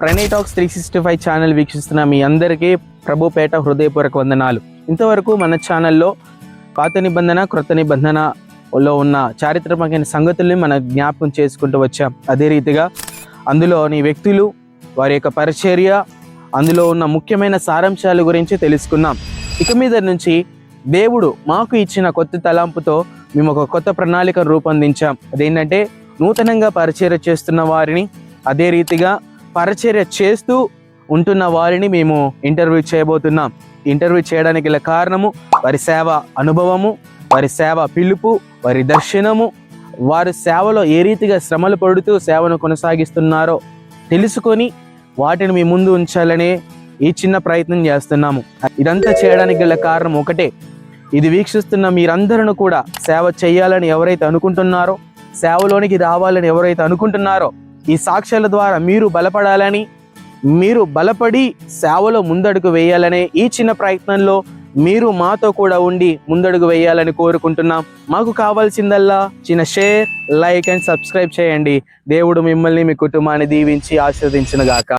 ప్రణయటాక్స్ three sixty five channel వీక్షిస్తున్న మీ అందరికీ ప్రభుపేట హృదయపూర్వక వందనాలు. ఇంతవరకు మన ఛానల్లో పాత నిబంధన క్రొత్త నిబంధనలో ఉన్న చారిత్రాత్మకమైన సంగతుల్ని మనం జ్ఞాపకం చేసుకుంటూ వచ్చాం. అదే రీతిగా అందులోని వ్యక్తులు వారి యొక్క పరిచర్య అందులో ఉన్న ముఖ్యమైన సారాంశాల గురించి తెలుసుకున్నాం ఇక మీద నుంచి దేవుడు మాకు ఇచ్చిన కొత్త తలాంపుతో మేము ఒక కొత్త ప్రణాళిక రూపొందించాం. అదేంటంటే నూతనంగా పరిచయం చేస్తున్న వారిని అదే రీతిగా పరిచర్య చేస్తూ ఉంటున్న వారిని మేము ఇంటర్వ్యూ చేయబోతున్నాం. ఇంటర్వ్యూ చేయడానికి గల కారణము వారి సేవ అనుభవము వారి సేవ పిలుపు వారి దర్శనము వారి సేవలో ఏ రీతిగా శ్రమలు పడుతూ సేవను కొనసాగిస్తున్నారో తెలుసుకొని వాటిని మీ ముందు ఉంచాలనే ఈ చిన్న ప్రయత్నం చేస్తున్నాము. ఇదంతా చేయడానికి గల కారణం ఒకటే. ఇది వీక్షిస్తున్న మీరందరూ కూడా సేవ చేయాలని ఎవరైతే అనుకుంటున్నారో సేవలోనికి రావాలని ఎవరైతే అనుకుంటున్నారో ఈ సాక్ష్యాల ద్వారా మీరు బలపడాలని మీరు బలపడి సేవలో ముందడుగు వేయాలనే ఈ చిన్న ప్రయత్నంలో మీరు మాతో కూడా ఉండి ముందడుగు వేయాలని కోరుకుంటున్నాం. మాకు కావాల్సిందల్లా చిన్న షేర్ లైక్ అండ్ సబ్స్క్రైబ్ చేయండి. దేవుడు మిమ్మల్ని మీ కుటుంబాన్ని దీవించి ఆశీర్వదించిన గాక